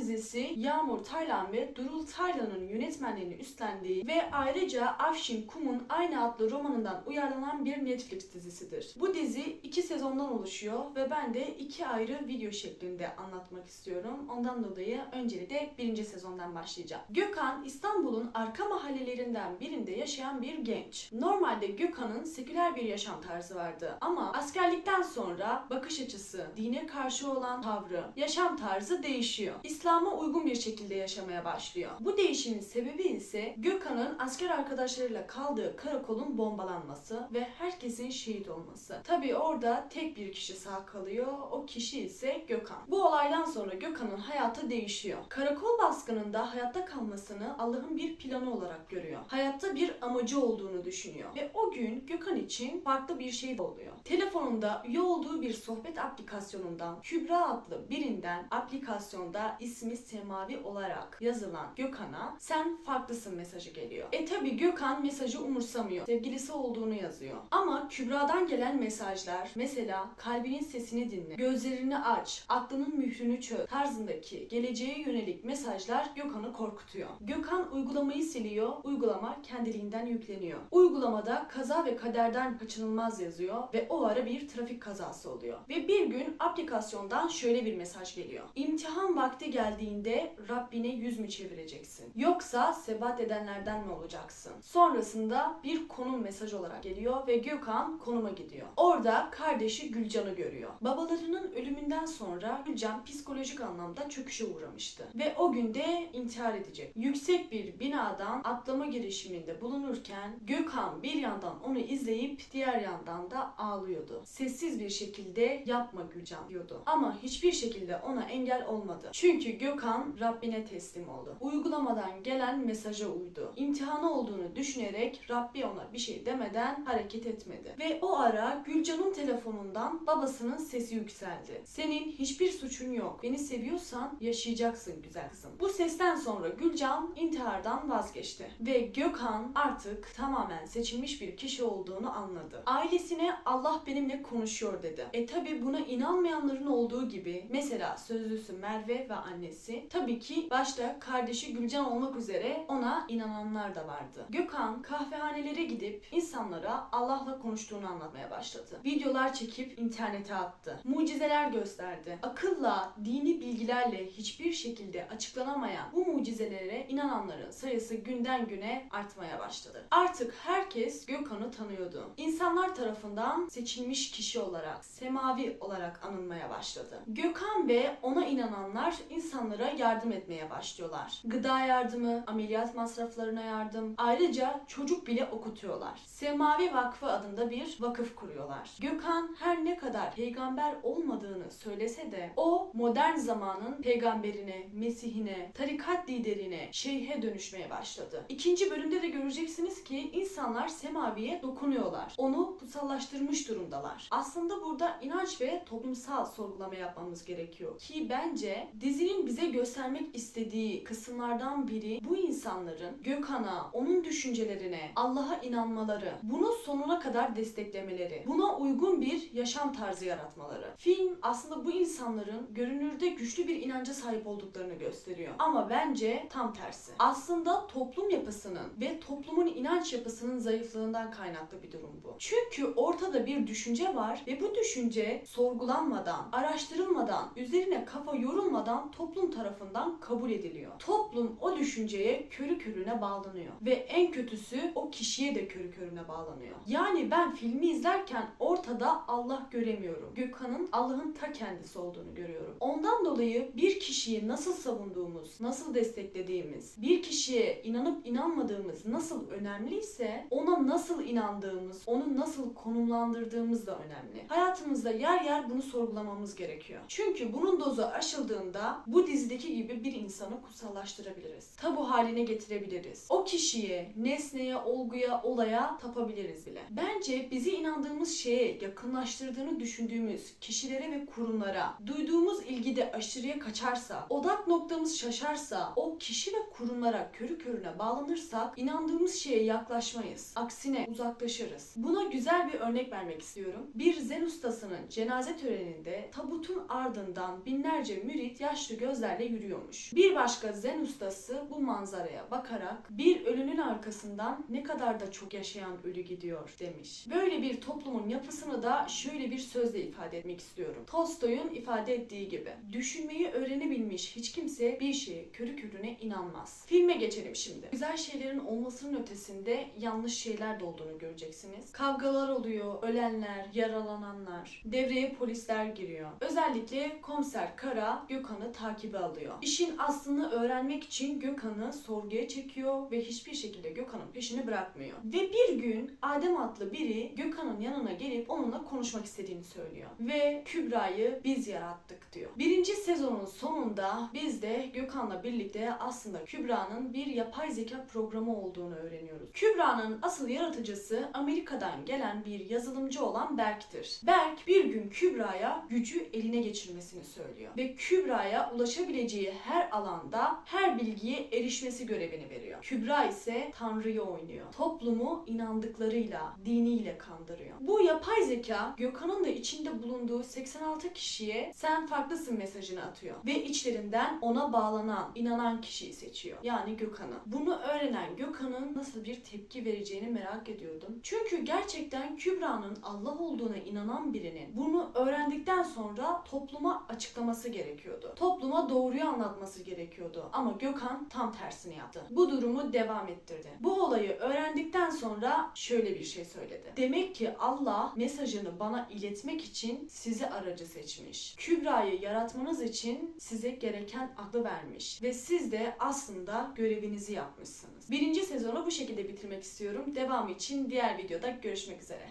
dizisi Yağmur Taylan ve Durul Taylan'ın yönetmenliğini üstlendiği ve ayrıca Afşin Kum'un aynı adlı romanından uyarlanan bir Netflix dizisidir. Bu dizi iki sezondan oluşuyor ve ben de iki ayrı video şeklinde anlatmak istiyorum. Ondan dolayı öncelikle birinci sezondan başlayacağım. Gökhan İstanbul'un arka mahallelerinden birinde yaşayan bir genç. Normalde Gökhan'ın seküler bir yaşam tarzı vardı ama askerlikten sonra bakış açısı, dine karşı olan tavrı, yaşam tarzı değişiyor. İslam'a uygun bir şekilde yaşamaya başlıyor. Bu değişimin sebebi ise Gökhan'ın asker arkadaşlarıyla kaldığı karakolun bombalanması ve herkesin şehit olması. Tabii orada tek bir kişi sağ kalıyor. O kişi ise Gökhan. Bu olaydan sonra Gökhan'ın hayatı değişiyor. Karakol baskınında hayatta kalmasını Allah'ın bir planı olarak görüyor. Hayatta bir amacı olduğunu düşünüyor. Ve o gün Gökhan için farklı bir şey oluyor. Telefonunda üye olduğu bir sohbet aplikasyonundan Kübra adlı birinden aplikasyonda ismi Semavi olarak yazılan Gökhan'a sen farklısın mesajı geliyor. E tabi Gökhan mesajı umursamıyor. Sevgilisi olduğunu yazıyor. Ama Kübra'dan gelen mesajlar mesela kalbinin sesini dinle, gözlerini aç, aklının mührünü çöz tarzındaki geleceğe yönelik mesajlar Gökhan'ı korkutuyor. Gökhan uygulamayı siliyor, uygulama kendiliğinden yükleniyor. Uygulamada kaza ve kaderden kaçınılmaz yazıyor ve o ara bir trafik kazası oluyor. Ve bir gün aplikasyondan şöyle bir mesaj geliyor. İmtihan vakti geldiğinde Rabbine yüz mü çevireceksin? Yoksa sebat edenlerden mi olacaksın? Sonrasında bir konum mesaj olarak geliyor ve Gökhan konuma gidiyor. Orada kardeşi Gülcan'ı görüyor. Babalarının ölümünden sonra Gülcan psikolojik anlamda çöküşe uğramıştı. Ve o günde intihar edecek. Yüksek bir binadan atlama girişiminde bulunurken Gökhan bir yandan onu izleyip diğer yandan da ağlıyordu. Sessiz bir şekilde yapma Gülcan diyordu. Ama hiçbir şekilde ona engel olmadı. Çünkü Gökhan Rabbine teslim oldu. Uygulamadan gelen mesaja uydu. İmtihanı olduğunu düşünerek Rabbi ona bir şey demeden hareket etmedi. Ve o ara Gülcan'ın telefonundan babasının sesi yükseldi. Senin hiçbir suçun yok. Beni seviyorsan yaşayacaksın güzel kızım. Bu sesten sonra Gülcan intihardan vazgeçti. Ve Gökhan artık tamamen seçilmiş bir kişi olduğunu anladı. Ailesine Allah benimle konuşuyor dedi. E tabi buna inanmayanların olduğu gibi mesela sözlüsü Merve ve annesi tabii ki başta kardeşi Gülcan olmak üzere ona inananlar da vardı. Gökhan kahvehanelere gidip insanlara Allah'la konuştuğunu anlatmaya başladı. Videolar çekip internete attı. Mucizeler gösterdi. Akılla, dini bilgilerle hiçbir şekilde açıklanamayan bu mucizelere inananların sayısı günden güne artmaya başladı. Artık herkes Gökhan'ı tanıyordu. İnsanlar tarafından seçilmiş kişi olarak, semavi olarak anılmaya başladı. Gökhan ve ona inananlar insanlara yardım etmeye başlıyorlar. Gıda yardımı, ameliyat masraflarına yardım, ayrıca çocuk bile okutuyorlar. Semavi Vakfı adında bir vakıf kuruyorlar. Gökhan her ne kadar peygamber olmadığını söylese de o modern zamanın peygamberine, mesihine, tarikat liderine, şeyhe dönüşmeye başladı. İkinci bölümde de göreceksiniz ki insanlar semaviye dokunuyorlar. Onu kutsallaştırmış durumdalar. Aslında burada inanç ve toplumsal sorgulama yapmamız gerekiyor. Ki bence dizinin bize göstermek istediği kısımlardan biri bu insanların Gökhan'a, onun düşüncelerine, Allah'a inanmaları, bunu sonuna kadar desteklemeleri, buna uygun bir yaşam tarzı yaratmaları. Film aslında bu insanların görünürde güçlü bir inanca sahip olduklarını gösteriyor. Ama bence tam tersi. Aslında toplum yapısının ve toplumun inanç yapısının zayıflığından kaynaklı bir durum bu. Çünkü ortada bir düşünce var ve bu düşünce sorgulanmadan, araştırılmadan, üzerine kafa yorulmadan toplum tarafından kabul ediliyor. Toplum o düşünceye körü körüne bağlanıyor ve en kötüsü o kişiye de körü körüne bağlanıyor. Yani ben filmi izlerken ortada Allah göremiyorum. Gökhan'ın Allah'ın ta kendisi olduğunu görüyorum. Ondan dolayı bir kişiyi nasıl savunduğumuz, nasıl desteklediğimiz, bir kişiye inanıp inanmadığımız nasıl önemliyse ona nasıl inandığımız, onu nasıl konumlandırdığımız da önemli. Hayatımızda yer yer bunu sorgulamamız gerekiyor. Çünkü bunun dozu aşıldığında bu dizideki gibi bir insanı kutsallaştırabiliriz. Tabu haline getirebiliriz. O kişiye, nesneye, olguya, olaya tapabiliriz bile. Bence bizi inandığımız şeye yakınlaştırdığını düşündüğümüz kişilere ve kurumlara duyduğumuz ilgide aşırıya kaçarsa, odak noktamız şaşarsa, o kişi ve kurumlara körü körüne bağlanırsak inandığımız şeye yaklaşmayız. Aksine uzaklaşırız. Buna güzel bir örnek vermek istiyorum. Bir zen ustasının cenaze töreninde tabutun ardından binlerce mürit yaşlı gözlerle yürüyormuş. Bir başka zen ustası bu manzaraya bakarak bir ölünün arkasından ne kadar da çok yaşayan ölü gidiyor demiş. Böyle bir toplumun yapısını da şöyle bir sözle ifade etmek istiyorum. Tolstoy'un ifade ettiği gibi. Düşünmeyi öğrenebilmiş hiç kimse bir şeye körü körüne inanmaz. Filme geçelim şimdi. Güzel şeylerin olmasının ötesinde yanlış şeyler de olduğunu göreceksiniz. Kavgalar oluyor, ölenler, yaralananlar. Devreye polisler giriyor. Özellikle komiser Kara Gökhan'ı takibe alıyor. İşin aslını öğrenmek için Gökhan'ı sorguya çekiyor ve hiçbir şekilde Gökhan'ın peşini bırakmıyor. Ve bir gün Adem adlı biri Gökhan'ın yanına gelip onunla konuşmak istediğini söylüyor. Ve Kübra'yı biz yarattık diyor. Birinci sezonun sonunda biz de Gökhan'la birlikte aslında Kübra'nın bir yapay zeka programı olduğunu öğreniyoruz. Kübra'nın asıl yaratıcısı Amerika'dan gelen bir yazılımcı olan Berk'tir. Berk bir gün Kübra'ya gücü eline geçirmesini söylüyor. Ve Kübra'ya ulaşabileceği her alanda her bilgiye erişmesi görevini veriyor. Kübra ise Tanrı'yı oynuyor. Toplumu inandıklarıyla, diniyle kandırıyor. Bu yapay zeka Gökhan'ın da içinde bulunduğu 86 kişiye sen farklısın mesajını atıyor. Ve içlerinden ona bağlanan, inanan kişiyi seçiyor. Yani Gökhan'ı. Bunu öğrenen Gökhan'ın nasıl bir tepki vereceğini merak ediyordum. Çünkü gerçekten Kübra'nın Allah olduğuna inanan birinin bunu öğrendikten sonra topluma açıklaması gerekiyordu. Topluma doğruyu anlatması gerekiyordu. Ama Gökhan tam tersini yaptı. Bu durumu devam ettirdi. Bu olayı öğrendikten sonra şöyle bir şey söyledi. Demek ki Allah mesajını bana iletmek için sizi aracı seçmiş. Kübra'yı yaratmanız için size gereken aklı vermiş. Ve siz de aslında görevinizi yapmışsınız. Birinci sezonu bu şekilde bitirmek istiyorum. Devamı için diğer videoda görüşmek üzere.